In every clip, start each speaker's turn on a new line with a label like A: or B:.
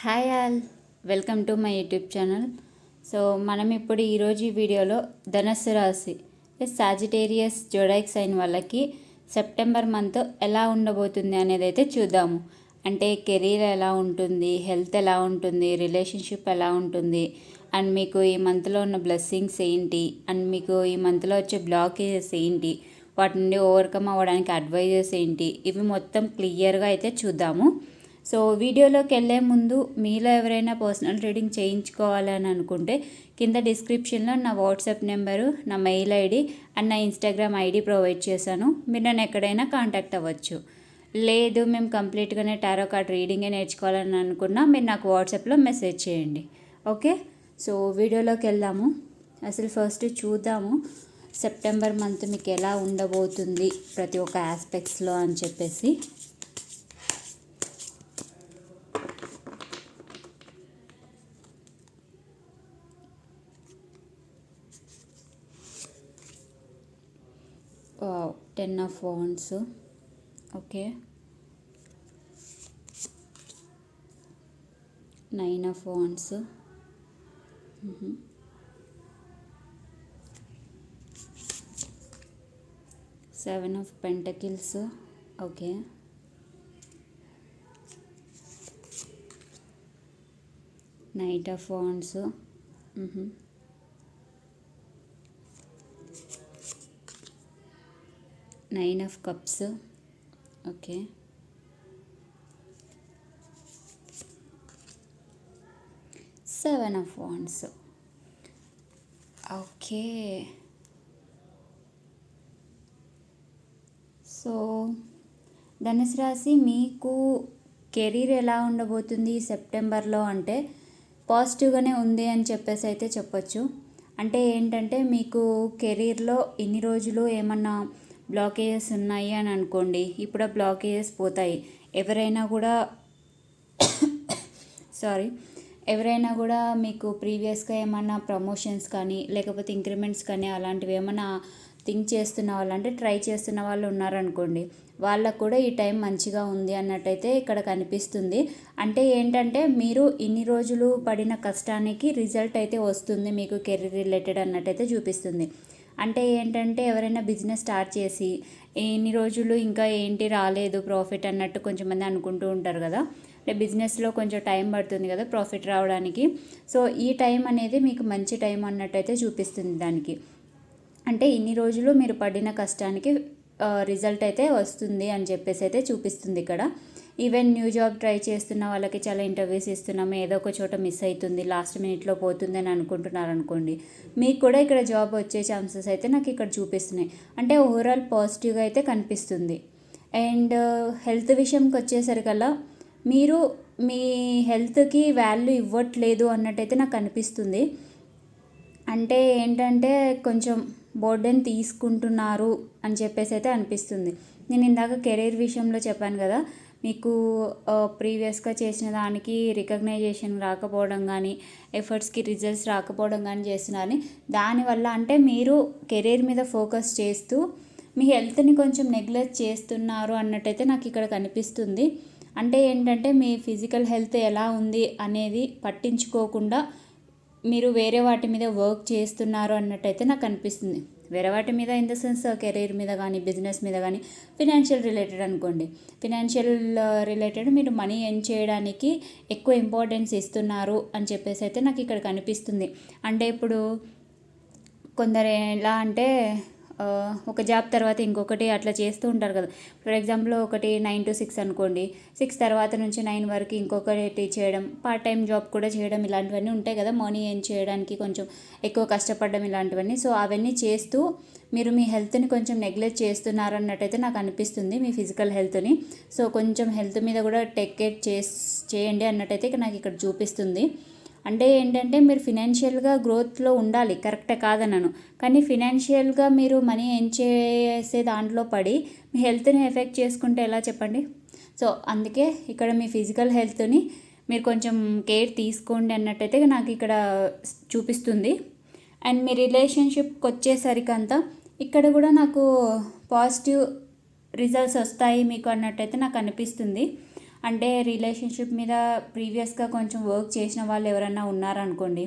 A: Hi all welcome to my YouTube channel. So మనం ఇప్పుడు ఈరోజు ఈ వీడియోలో ధనస్సు రాశి సాజిటేరియస్ జోడైక్ సైన్ వాళ్ళకి సెప్టెంబర్ మంత్ ఎలా ఉండబోతుంది అనేది అయితే చూద్దాము. అంటే కెరీర్ ఎలా ఉంటుంది హెల్త్ ఎలా ఉంటుంది రిలేషన్షిప్ ఎలా ఉంటుంది అండ్ మీకు ఈ మంత్లో ఉన్న బ్లెస్సింగ్స్ ఏంటి అండ్ మీకు ఈ మంత్లో వచ్చే బ్లాకేజెస్ ఏంటి వాటి నుండి ఓవర్కమ్ అవ్వడానికి అడ్వైజెస్ ఏంటి ఇవి మొత్తం క్లియర్గా అయితే చూద్దాము. సో వీడియోలోకి వెళ్ళే ముందు మీలో ఎవరైనా పర్సనల్ రీడింగ్ చేయించుకోవాలని అనుకుంటే కింద డిస్క్రిప్షన్లో నా వాట్సాప్ నెంబరు నా మెయిల్ ఐడి అండ్ నా ఇన్స్టాగ్రామ్ ఐడి ప్రొవైడ్ చేశాను. మీరు నన్ను ఎక్కడైనా కాంటాక్ట్ అవ్వచ్చు. లేదు మేము కంప్లీట్గానే టారో కార్డ్ రీడింగే నేర్చుకోవాలని అనుకున్నా మీరు నాకు వాట్సాప్లో మెసేజ్ చేయండి. ఓకే? సో వీడియోలోకి వెళ్దాము. అసలు ఫస్ట్ చూద్దాము. సెప్టెంబర్ మంత్ మీకు ఎలా ఉండబోతుంది ప్రతి ఒక్క ఆస్పెక్ట్స్లో అని చెప్పేసి. Ten of wands okay nine of wands seven of pentacles okay knight of wands nine of cups. Okay. Seven of wands. Okay. So ధనుసు రాశి మీకు కెరీర్ ఎలా ఉండబోతుంది సెప్టెంబర్లో? అంటే పాజిటివ్గానే ఉంది అని చెప్పేసి అయితే చెప్పొచ్చు. అంటే ఏంటంటే మీకు కెరీర్లో ఇన్ని రోజులు ఏమన్నా బ్లాకేజెస్ ఉన్నాయి అని అనుకోండి ఇప్పుడు ఆ బ్లాకేజెస్ పోతాయి. ఎవరైనా కూడా సారీ ఎవరైనా కూడా మీకు ప్రీవియస్గా ఏమన్నా ప్రమోషన్స్ కానీ లేకపోతే ఇంక్రిమెంట్స్ కానీ అలాంటివి ఏమైనా థింక్ చేస్తున్న వాళ్ళు అంటే ట్రై చేస్తున్న వాళ్ళు ఉన్నారనుకోండి వాళ్ళకు కూడా ఈ టైం మంచిగా ఉంది అన్నట్టయితే ఇక్కడ కనిపిస్తుంది. అంటే ఏంటంటే మీరు ఇన్ని రోజులు పడిన కష్టానికి రిజల్ట్ అయితే వస్తుంది మీకు కెరీర్ రిలేటెడ్ అన్నట్టయితే చూపిస్తుంది. అంటే ఏంటంటే ఎవరైనా బిజినెస్ స్టార్ట్ చేసి ఎన్ని రోజులు ఇంకా ఏంటి రాలేదు ప్రాఫిట్ అన్నట్టు కొంచెం మంది అనుకుంటూ ఉంటారు కదా. అంటే బిజినెస్లో కొంచెం టైం పడుతుంది కదా ప్రాఫిట్ రావడానికి. సో ఈ టైం అనేది మీకు మంచి టైం అన్నట్టయితే చూపిస్తుంది దానికి. అంటే ఇన్ని రోజులు మీరు పడిన కష్టానికి రిజల్ట్ అయితే వస్తుంది అని చెప్పేసి అయితే చూపిస్తుంది ఇక్కడ. ఈవెన్ న్యూ జాబ్ ట్రై చేస్తున్న వాళ్ళకి చాలా ఇంటర్వ్యూస్ ఇస్తున్నాము. ఏదో ఒక చోట మిస్ అవుతుంది లాస్ట్ మినిట్లో పోతుంది అని అనుకుంటున్నారు అనుకోండి. మీకు కూడా ఇక్కడ జాబ్ వచ్చే ఛాన్సెస్ అయితే నాకు ఇక్కడ చూపిస్తున్నాయి. అంటే ఓవరాల్ పాజిటివ్గా అయితే కనిపిస్తుంది. అండ్ హెల్త్ విషయంకి వచ్చేసరికల్లా మీరు మీ హెల్త్కి వాల్యూ ఇవ్వట్లేదు అన్నట్టయితే నాకు అనిపిస్తుంది. అంటే ఏంటంటే కొంచెం బోర్డెన్ తీసుకుంటున్నారు అని చెప్పేసి అయితే అనిపిస్తుంది. నేను ఇందాక కెరీర్ విషయంలో చెప్పాను కదా మీకు ప్రీవియస్గా చేసిన దానికి రికగ్నైజేషన్ రాకపోవడం కానీ ఎఫర్ట్స్కి రిజల్ట్స్ రాకపోవడం కానీ చేస్తున్నారని దానివల్ల అంటే మీరు కెరీర్ మీద ఫోకస్ చేస్తూ మీ హెల్త్ని కొంచెం నెగ్లెక్ట్ చేస్తున్నారు అన్నట్టయితే నాకు ఇక్కడ కనిపిస్తుంది. అంటే ఏంటంటే మీ ఫిజికల్ హెల్త్ ఎలా ఉంది అనేది పట్టించుకోకుండా మీరు వేరే వాటి మీద వర్క్ చేస్తున్నారు అన్నట్టయితే నాకు అనిపిస్తుంది. వేరే వాటి మీద ఇన్ ద సెన్స్ కెరీర్ మీద కానీ బిజినెస్ మీద కానీ ఫినాన్షియల్ రిలేటెడ్ అనుకోండి. ఫినాన్షియల్ రిలేటెడ్ uh, మీరు మనీ ఎర్న్ చేయడానికి ఎక్కువ ఇంపార్టెన్స్ ఇస్తున్నారు అని చెప్పేసి అయితే నాకు ఇక్కడ కనిపిస్తుంది. అంటే ఇప్పుడు కొందరు ఎలా అంటే ఒక జాబ్ తర్వాత ఇంకొకటి అట్లా చేస్తూ ఉంటారు కదా. ఫర్ ఎగ్జాంపుల్ ఒకటి నైన్ టు సిక్స్ అనుకోండి. సిక్స్ తర్వాత నుంచి నైన్ వరకు ఇంకొకటి చేయడం పార్ట్ టైం జాబ్ కూడా చేయడం ఇలాంటివన్నీ ఉంటాయి కదా. మనీ ఏం చేయడానికి కొంచెం ఎక్కువ కష్టపడడం ఇలాంటివన్నీ. సో అవన్నీ చేస్తూ మీరు మీ హెల్త్ని కొంచెం నెగ్లెక్ట్ చేస్తున్నారు అన్నట్టయితే నాకు అనిపిస్తుంది మీ ఫిజికల్ హెల్త్ని సో కొంచెం హెల్త్ మీద కూడా టేక్ కేర్ చేయండి అన్నట్టయితే నాకు ఇక్కడ చూపిస్తుంది. అంటే ఏంటంటే మీరు ఫినాన్షియల్గా గ్రోత్లో ఉండాలి. కరెక్టే కాదనను. కానీ ఫినాన్షియల్గా మీరు మనీ ఏం చేసే దాంట్లో పడి మీ హెల్త్ని ఎఫెక్ట్ చేసుకుంటే ఎలా చెప్పండి? సో అందుకే ఇక్కడ మీ ఫిజికల్ హెల్త్ని మీరు కొంచెం కేర్ తీసుకోండి అన్నట్టయితే నాకు ఇక్కడ చూపిస్తుంది. అండ్ మీ రిలేషన్షిప్కి వచ్చేసరికి అంతా ఇక్కడ కూడా నాకు పాజిటివ్ రిజల్ట్స్ వస్తాయి మీకు అన్నట్టయితే నాకు అనిపిస్తుంది. అంటే రిలేషన్షిప్ మీద ప్రీవియస్గా కొంచెం వర్క్ చేసిన వాళ్ళు ఎవరైనా ఉన్నారనుకోండి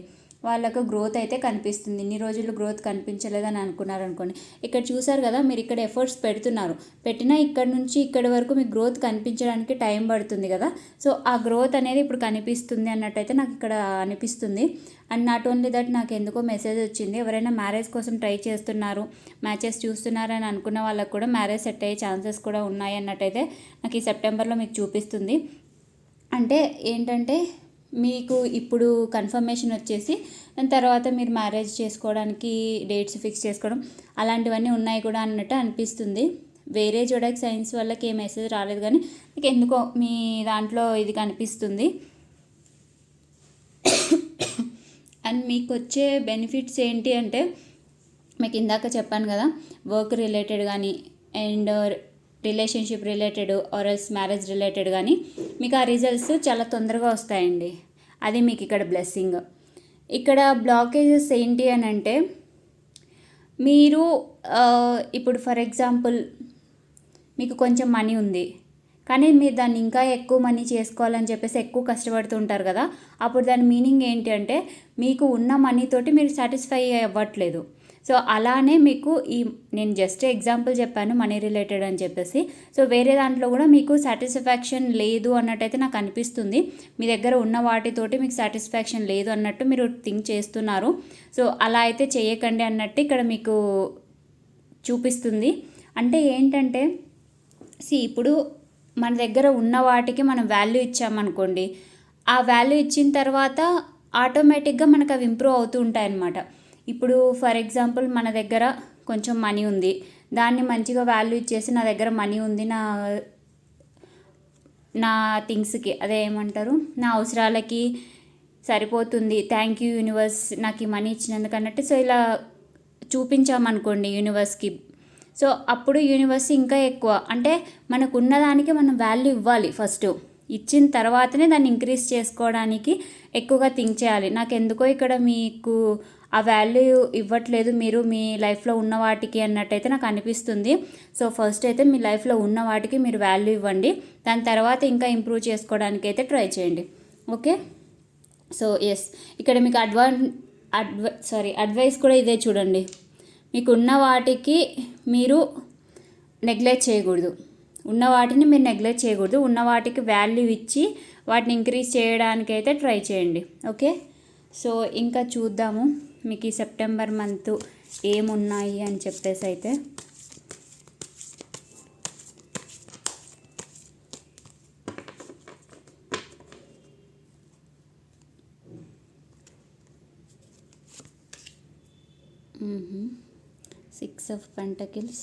A: వాళ్ళకు గ్రోత్ అయితే కనిపిస్తుంది. ఇన్ని రోజులు గ్రోత్ కనిపించలేదని అనుకున్నారు అనుకోండి ఇక్కడ చూసారు కదా మీరు ఇక్కడ ఎఫర్ట్స్ పెడుతున్నారు. పెట్టినా ఇక్కడ నుంచి ఇక్కడి వరకు మీకు గ్రోత్ కనిపించడానికి టైం పడుతుంది కదా. సో ఆ గ్రోత్ అనేది ఇప్పుడు కనిపిస్తుంది అన్నట్టయితే నాకు ఇక్కడ అనిపిస్తుంది. అండ్ నాట్ ఓన్లీ దట్ నాకు ఎందుకో మెసేజ్ వచ్చింది. ఎవరైనా మ్యారేజ్ కోసం ట్రై చేస్తున్నారు మ్యాచెస్ చూస్తున్నారని అనుకున్న వాళ్ళకు కూడా మ్యారేజ్ సెట్ అయ్యే ఛాన్సెస్ కూడా ఉన్నాయి అన్నట్టయితే నాకు ఈ సెప్టెంబర్లో మీకు చూపిస్తుంది. అంటే ఏంటంటే మీకు ఇప్పుడు కన్ఫర్మేషన్ వచ్చేసి దాని తర్వాత మీరు మ్యారేజ్ చేసుకోవడానికి డేట్స్ ఫిక్స్ చేసుకోవడం అలాంటివన్నీ ఉన్నాయి కూడా అన్నట్టు అనిపిస్తుంది. వేరే జోడక్ సైన్స్ వాళ్ళకి ఏ మెసేజ్ రాలేదు కానీ మీకు ఎందుకో మీ దాంట్లో ఇది కనిపిస్తుంది. అండ్ మీకు వచ్చే బెనిఫిట్స్ ఏంటి అంటే మీకు ఇందాక చెప్పాను కదా వర్క్ రిలేటెడ్ కానీ అండ్ రిలేషన్షిప్ రిలేటెడ్ ఆర్ఎల్స్ మ్యారేజ్ రిలేటెడ్ కానీ మీకు ఆ రిజల్ట్స్ చాలా తొందరగా వస్తాయండి. అది మీకు ఇక్కడ బ్లెస్సింగ్ ఇక్కడ బ్లాకేజెస్ ఏంటి అని అంటే మీరు ఇప్పుడు ఫర్ ఎగ్జాంపుల్ మీకు కొంచెం మనీ ఉంది కానీ మీరు దాన్ని ఇంకా ఎక్కువ మనీ చేసుకోవాలని చెప్పేసి ఎక్కువ కష్టపడుతూ ఉంటారు కదా అప్పుడు దాని మీనింగ్ ఏంటి అంటే మీకు ఉన్న మనీతోటి మీరు సాటిస్ఫై అవ్వట్లేదు. సో అలానే మీకు ఈ నేను జస్ట్ ఎగ్జాంపుల్ చెప్పాను మనీ రిలేటెడ్ అని చెప్పేసి. సో వేరే దాంట్లో కూడా మీకు సాటిస్ఫాక్షన్ లేదు అన్నట్టయితే నాకు అనిపిస్తుంది. మీ దగ్గర ఉన్న వాటితోటి మీకు సాటిస్ఫాక్షన్ లేదు అన్నట్టు మీరు థింక్ చేస్తున్నారు. సో అలా అయితే చేయకండి అన్నట్టు ఇక్కడ మీకు చూపిస్తుంది. అంటే ఏంటంటే సి ఇప్పుడు మన దగ్గర ఉన్న వాటికి మనం వాల్యూ ఇచ్చామనుకోండి ఆ వాల్యూ ఇచ్చిన తర్వాత ఆటోమేటిక్గా మనకు అవి ఇంప్రూవ్ అవుతూ ఉంటాయి అన్నమాట ఇప్పుడు ఫర్ ఎగ్జాంపుల్ మన దగ్గర కొంచెం మనీ ఉంది. దాన్ని మంచిగా వాల్యూ ఇచ్చేసి నా దగ్గర మనీ ఉంది నా నా థింగ్స్కి అదే ఏమంటారు? నా అవసరాలకి సరిపోతుంది. థ్యాంక్ యూ యూనివర్స్ నాకు ఈ మనీ ఇచ్చినందుకు అన్నట్టు. సో ఇలా చూపించామనుకోండి యూనివర్స్కి సో అప్పుడు యూనివర్స్ ఇంకా ఎక్కువ. అంటే మనకు ఉన్నదానికి మనం వాల్యూ ఇవ్వాలి ఫస్ట్ ఇచ్చిన తర్వాతనే దాన్ని ఇంక్రీజ్ చేసుకోవడానికి ఎక్కువగా థింక్ చేయాలి. నాకు ఎందుకో ఇక్కడ మీకు ఆ వాల్యూ ఇవ్వట్లేదు మీరు మీ లైఫ్లో ఉన్న వాటికి అన్నట్టయితే నాకు అనిపిస్తుంది. సో ఫస్ట్ అయితే మీ లైఫ్లో ఉన్న వాటికి మీరు వాల్యూ ఇవ్వండి. దాని తర్వాత ఇంకా ఇంప్రూవ్ చేసుకోవడానికి అయితే ట్రై చేయండి. ఓకే? సో ఎస్ ఇక్కడ మీకు అడ్వాన్ అడ్వై సారీ అడ్వైస్ కూడా ఇదే చూడండి. మీకు ఉన్న వాటికి మీరు నెగ్లెక్ట్ చేయకూడదు. ఉన్న వాటిని మీరు నెగ్లెక్ట్ చేయకూడదు. ఉన్న వాటికి వాల్యూ ఇచ్చి వాటిని ఇంక్రీజ్ చేయడానికి అయితే ట్రై చేయండి. ఓకే సో ఇంకా చూద్దాము. మీకు ఈ సెప్టెంబర్ మంత్ ఏమున్నాయి అని చెప్పేసి అయితే. Six of pentacles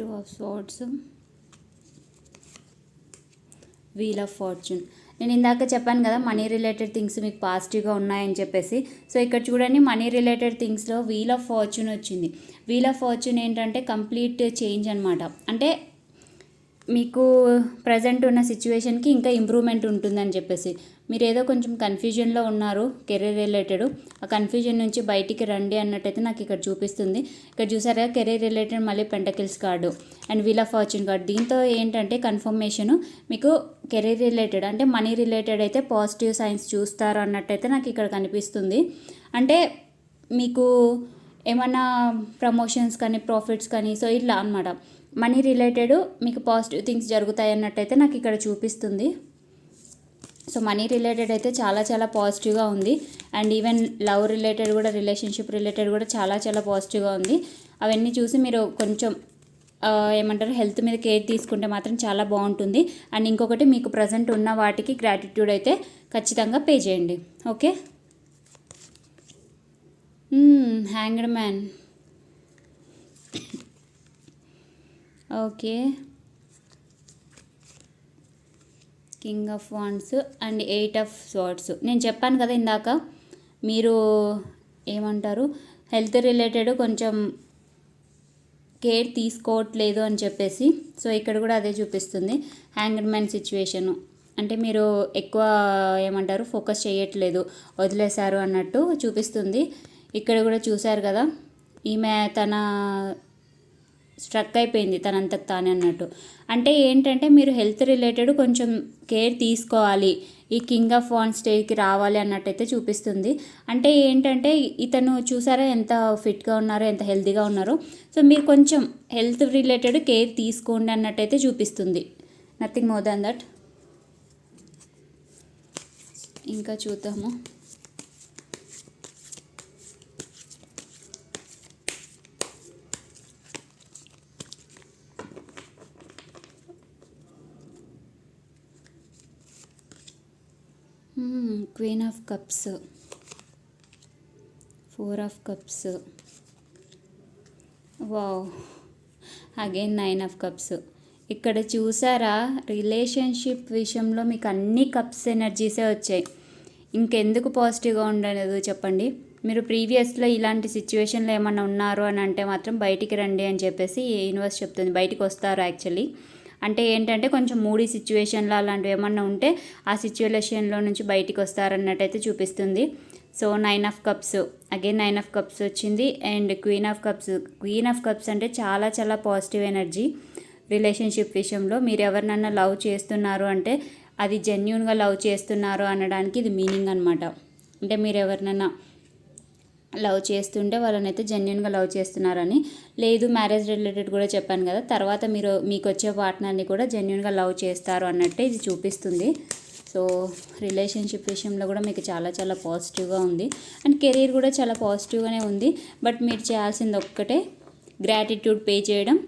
A: two of swords wheel of fortune నేను ఇందాక చెప్పాను కదా మనీ రిలేటెడ్ థింగ్స్ మీకు పాజిటివ్గా ఉన్నాయని చెప్పేసి. సో ఇక్కడ చూడండి మనీ రిలేటెడ్ థింగ్స్లో వీల్ ఆఫ్ ఫార్చ్యూన్ వచ్చింది. వీల్ ఆఫ్ ఫార్చ్యూన్ ఏంటంటే కంప్లీట్ చేంజ్ అనమాట అంటే మీకు ప్రజెంట్ ఉన్న సిచ్యువేషన్కి ఇంకా ఇంప్రూవ్మెంట్ ఉంటుందని చెప్పేసి. మీరు ఏదో కొంచెం కన్ఫ్యూజన్లో ఉన్నారు కెరీర్ రిలేటెడ్ ఆ కన్ఫ్యూజన్ నుంచి బయటికి రండి అన్నట్టయితే నాకు ఇక్కడ చూపిస్తుంది. ఇక్కడ చూసారా? కెరీర్ రిలేటెడ్ మళ్ళీ pentacles card and wheel of fortune card దీంతో ఏంటంటే కన్ఫర్మేషన్ మీకు కెరీర్ రిలేటెడ్ అంటే మనీ రిలేటెడ్ అయితే పాజిటివ్ సైన్స్ చూస్తారు అన్నట్టయితే నాకు ఇక్కడ కనిపిస్తుంది. అంటే మీకు ఏమన్నా ప్రమోషన్స్ కానీ ప్రాఫిట్స్ కానీ సో ఇట్లా అనమాట మనీ రిలేటెడ్ మీకు పాజిటివ్ థింగ్స్ జరుగుతాయి అన్నట్టయితే నాకు ఇక్కడ చూపిస్తుంది. సో మనీ రిలేటెడ్ అయితే చాలా చాలా పాజిటివ్గా ఉంది. అండ్ ఈవెన్ లవ్ రిలేటెడ్ కూడా రిలేషన్షిప్ రిలేటెడ్ కూడా చాలా చాలా పాజిటివ్గా ఉంది. అవన్నీ చూసి మీరు కొంచెం ఏమంటారు హెల్త్ మీద కేర్ తీసుకుంటే మాత్రం చాలా బాగుంటుంది. అండ్ ఇంకొకటి మీకు ప్రజెంట్ ఉన్న వాటికి గ్రాటిట్యూడ్ అయితే ఖచ్చితంగా పే చేయండి. Okay? Hanged man. Okay. King of wands and eight of swords నేను చెప్పాను కదా ఇందాక మీరు ఏమంటారు? హెల్త్ రిలేటెడ్ కొంచెం కేర్ తీసుకోవట్లేదు అని చెప్పేసి సో ఇక్కడ కూడా అదే చూపిస్తుంది. హ్యాంగర్ మ్యాన్ సిచ్యువేషను అంటే మీరు ఎక్కువ ఏమంటారు? ఫోకస్ చేయట్లేదు వదిలేశారు అన్నట్టు చూపిస్తుంది. ఇక్కడ కూడా చూశారు కదా ఈమె తన స్ట్రక్ అయిపోయింది తనంతకు తానే అన్నట్టు. అంటే ఏంటంటే మీరు హెల్త్ రిలేటెడ్ కొంచెం కేర్ తీసుకోవాలి ఈ కింగ్ ఆఫ్ వాన్ స్టేజ్కి రావాలి అన్నట్టయితే చూపిస్తుంది. అంటే ఏంటంటే ఇతను చూసారా ఎంత ఫిట్గా ఉన్నారో ఎంత హెల్తీగా ఉన్నారో. సో మీరు కొంచెం హెల్త్ రిలేటెడ్ కేర్ తీసుకోండి అన్నట్టయితే చూపిస్తుంది. నథింగ్ మోర్ దాన్ దట్ ఇంకా చూద్దాము. Queen of cups four of cups wow again nine of cups ఇక్కడ చూసారా? రిలేషన్షిప్ విషయంలో మీకు అన్ని కప్స్ ఎనర్జీసే వచ్చాయి. ఇంకెందుకు పాజిటివ్గా ఉండలేదు చెప్పండి. మీరు ప్రీవియస్లో ఇలాంటి సిచ్యువేషన్లో ఏమన్నా ఉన్నారు అని అంటే మాత్రం బయటికి రండి అని చెప్పేసి యూనివర్స్ చెప్తుంది. బయటికి వస్తారు యాక్చువల్లీ అంటే ఏంటంటే కొంచెం మూడీ సిచ్యువేషన్లో అలాంటివి ఏమన్నా ఉంటే ఆ సిచ్యువేషన్లో నుంచి బయటికి వస్తారన్నట్టయితే చూపిస్తుంది. So nine of cups. Again nine of cups వచ్చింది. And queen of cups queen of cups అంటే చాలా చాలా పాజిటివ్ ఎనర్జీ రిలేషన్షిప్ విషయంలో. మీరు ఎవరినన్నా లవ్ చేస్తున్నారు అంటే అది జెన్యున్గా లవ్ చేస్తున్నారు అనడానికి ఇది మీనింగ్ అనమాట అంటే మీరు ఎవరినన్నా లవ్ చేస్తుంటే వాళ్ళనైతే జెన్యున్గా లవ్ చేస్తున్నారని. లేదు మ్యారేజ్ రిలేటెడ్ కూడా చెప్పాను కదా. తర్వాత మీరు మీకు వచ్చే పార్ట్నర్ని కూడా జెన్యున్గా లవ్ చేస్తారు అన్నట్టే ఇది చూపిస్తుంది. సో రిలేషన్షిప్ విషయంలో కూడా మీకు చాలా చాలా పాజిటివ్గా ఉంది. అండ్ కెరీర్ కూడా చాలా పాజిటివ్గానే ఉంది. బట్ మీరు చేయాల్సింది ఒక్కటే గ్రాటిట్యూడ్ పే చేయడం.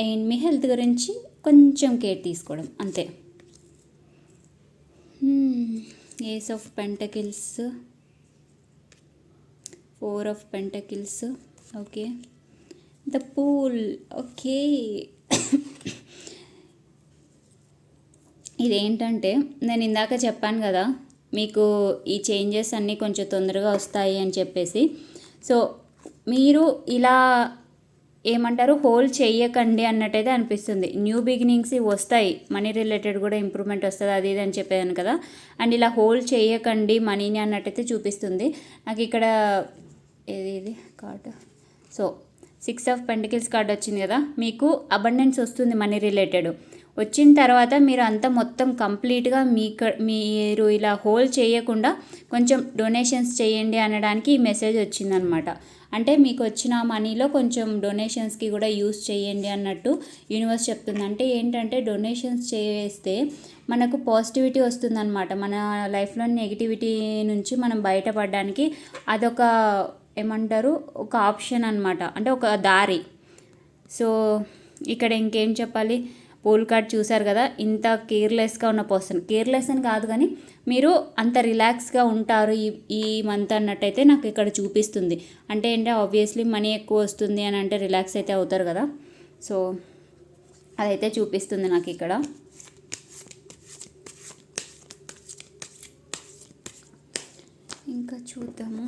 A: అండ్ మీ హెల్త్ గురించి కొంచెం కేర్ తీసుకోవడం. అంతే. Ace of pentacles. Four of pentacles okay the fool okay ఇదేంటంటే నేను ఇందాక చెప్పాను కదా మీకు ఈ చేంజెస్ అన్నీ కొంచెం తొందరగా వస్తాయి అని చెప్పేసి. సో మీరు ఇలా ఏమంటారు? హోల్డ్ చెయ్యకండి అన్నట్టయితే అనిపిస్తుంది. న్యూ బిగినింగ్స్ వస్తాయి. మనీ రిలేటెడ్ కూడా ఇంప్రూవ్మెంట్ వస్తుంది అది ఇది అని చెప్పాను కదా. అండ్ ఇలా హోల్డ్ చేయకండి మనీని అన్నట్టయితే చూపిస్తుంది. నాకు ఇక్కడ ఏది ఇది card so six of pentacles card వచ్చింది కదా మీకు అబండెన్స్ వస్తుంది మనీ రిలేటెడ్ వచ్చిన తర్వాత మీరు అంతా మొత్తం కంప్లీట్గా మీ మీరు ఇలా హోల్డ్ చేయకుండా కొంచెం డొనేషన్స్ చేయండి అనడానికి ఈ మెసేజ్ వచ్చిందనమాట. అంటే మీకు వచ్చిన మనీలో కొంచెం డొనేషన్స్కి కూడా యూస్ చేయండి అన్నట్టు యూనివర్స్ చెప్తుంది. అంటే ఏంటంటే డొనేషన్స్ చేస్తే మనకు పాజిటివిటీ వస్తుందన్నమాట మన లైఫ్లో నెగిటివిటీ నుంచి మనం బయటపడడానికి అదొక ఏమంటారు? ఒక ఆప్షన్ అనమాట అంటే ఒక దారి. సో ఇక్కడ ఇంకేం చెప్పాలి? పోల్ కార్డ్ చూసారు కదా? ఇంత కేర్లెస్గా ఉన్న పర్సన్. కేర్లెస్ అని కాదు కానీ మీరు అంత రిలాక్స్గా ఉంటారు ఈ ఈ మంత్ అన్నట్టయితే నాకు ఇక్కడ చూపిస్తుంది. అంటే ఏంటంటే ఆబ్వియస్లీ మనీ ఎక్కువ వస్తుంది అని అంటే రిలాక్స్ అయితే అవుతారు కదా? సో అదైతే చూపిస్తుంది నాకు ఇక్కడ. ఇంకా చూద్దాము.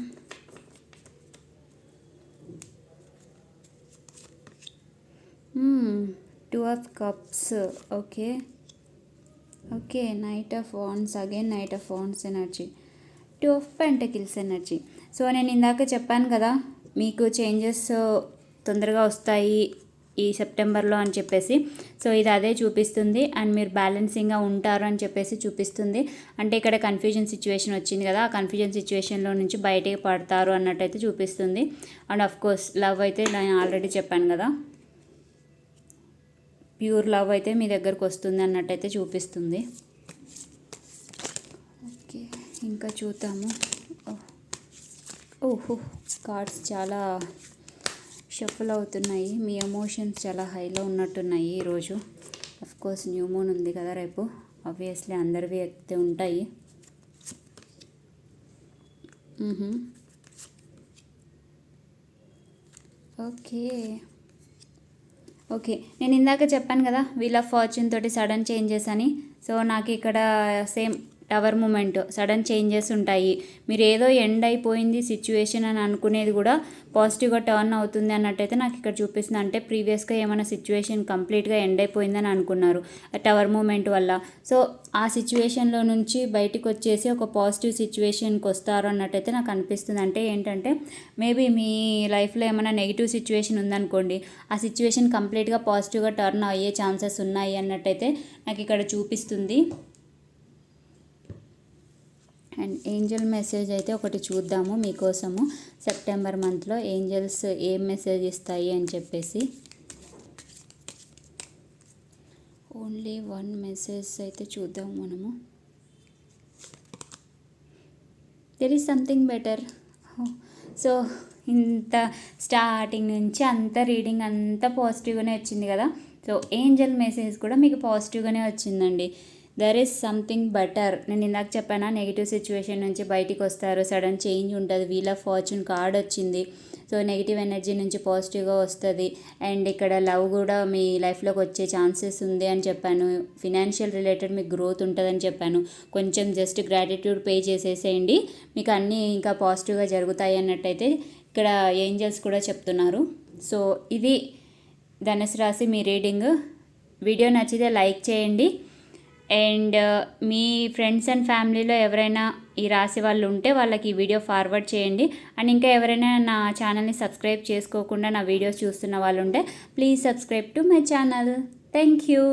A: Two of cups okay okay knight of wands again knight of wands energy two of pentacles energy so నేను ఇందాక చెప్పాను కదా మీకు చేంజెస్ uh, తొందరగా వస్తాయి ఈ సెప్టెంబర్లో అని చెప్పేసి. సో ఇది అదే చూపిస్తుంది. అండ్ మీరు బ్యాలెన్సింగ్గా ఉంటారు అని చెప్పేసి చూపిస్తుంది. అంటే ఇక్కడ కన్ఫ్యూజన్ సిచ్యువేషన్ వచ్చింది కదా ఆ కన్ఫ్యూజన్ సిచ్యువేషన్లో నుంచి బయటకి పడతారు అన్నట్టయితే చూపిస్తుంది. అండ్ ఆఫ్ కోర్స్ లవ్ అయితే నేను ఆల్రెడీ చెప్పాను కదా. ప్యూర్ లవ్ అయితే మీ దగ్గరకు వస్తుంది అన్నట్టయితే చూపిస్తుంది. ఓకే ఇంకా చూద్దాము. ఓహో కార్డ్స్ చాలా షఫుల్ అవుతున్నాయి. మీ ఎమోషన్స్ చాలా హైలో ఉన్నట్టున్నాయి ఈరోజు. అఫ్ కోర్స్ న్యూ మూన్ ఉంది కదా రేపు. ఆబ్వియస్లీ అందరివి అయితే ఉంటాయి. ఓకే. ఓకే. నేను ఇందాక చెప్పాను కదా వీల్ ఆఫ్ ఫార్చ్యూన్ తోటి సడన్ చేంజెస్ అని. సో నాకు ఇక్కడ same tower moment sudden changes ఉంటాయి. మీరు ఏదో ఎండ్ అయిపోయింది సిచ్యువేషన్ అని అనుకునేది కూడా పాజిటివ్గా టర్న్ అవుతుంది అన్నట్టయితే నాకు ఇక్కడ చూపిస్తుంది. అంటే ప్రీవియస్గా ఏమైనా సిచ్యువేషన్ కంప్లీట్గా ఎండ్ అయిపోయిందని అనుకున్నారు టవర్ మూమెంట్ వల్ల. సో ఆ సిచ్యువేషన్లో నుంచి బయటకు వచ్చేసి ఒక పాజిటివ్ సిచ్యువేషన్కి వస్తారు అన్నట్టయితే నాకు అనిపిస్తుంది. అంటే ఏంటంటే మేబీ మీ లైఫ్లో ఏమైనా నెగిటివ్ సిచ్యువేషన్ ఉందనుకోండి ఆ సిచ్యువేషన్ కంప్లీట్గా పాజిటివ్గా టర్న్ అయ్యే ఛాన్సెస్ ఉన్నాయి అన్నట్టయితే నాకు ఇక్కడ చూపిస్తుంది. అండ్ ఏంజల్ మెసేజ్ అయితే ఒకటి చూద్దాము మీకోసము. సెప్టెంబర్ మంత్లో ఏంజల్స్ ఏం మెసేజ్ ఇస్తాయి అని చెప్పేసి. ఓన్లీ వన్ మెసేజ్ అయితే చూద్దాం మనము. There is something better so ఇంత స్టార్టింగ్ నుంచి అంత రీడింగ్ అంతా పాజిటివ్గానే వచ్చింది కదా. సో ఏంజల్ మెసేజ్ కూడా మీకు పాజిటివ్గానే వచ్చిందండి. దర్ ఈస్ సంథింగ్ బెటర్ నేను ఇందాక చెప్పానా నెగిటివ్ సిచ్యువేషన్ నుంచి బయటికి వస్తారు. సడన్ చేంజ్ ఉంటుంది. వీల్ ఆఫ్ ఫార్చ్యూన్ కార్డ్ వచ్చింది. సో నెగిటివ్ ఎనర్జీ నుంచి పాజిటివ్గా వస్తుంది. అండ్ ఇక్కడ లవ్ కూడా మీ లైఫ్లోకి వచ్చే ఛాన్సెస్ ఉంది అని చెప్పాను. ఫినాన్షియల్ రిలేటెడ్ మీకు గ్రోత్ ఉంటుందని చెప్పాను. కొంచెం జస్ట్ గ్రాటిట్యూడ్ పే చేసేసేయండి. మీకు అన్నీ ఇంకా పాజిటివ్గా జరుగుతాయి అన్నట్టయితే ఇక్కడ ఏంజల్స్ కూడా చెప్తున్నారు. సో ఇది ధనుసు రాశి మీ రీడింగ్ వీడియో నచ్చితే లైక్ చేయండి. అండ్ uh, మీ ఫ్రెండ్స్ అండ్ ఫ్యామిలీలో ఎవరైనా ఈ రాశి వాళ్ళు ఉంటే వాళ్ళకి ఈ వీడియో ఫార్వర్డ్ చేయండి. అండ్ ఇంకా ఎవరైనా నా ఛానల్ని సబ్స్క్రైబ్ చేసుకోకుండా నా వీడియోస్ చూస్తున్న వాళ్ళు ఉంటే please subscribe to my channel. Thank you.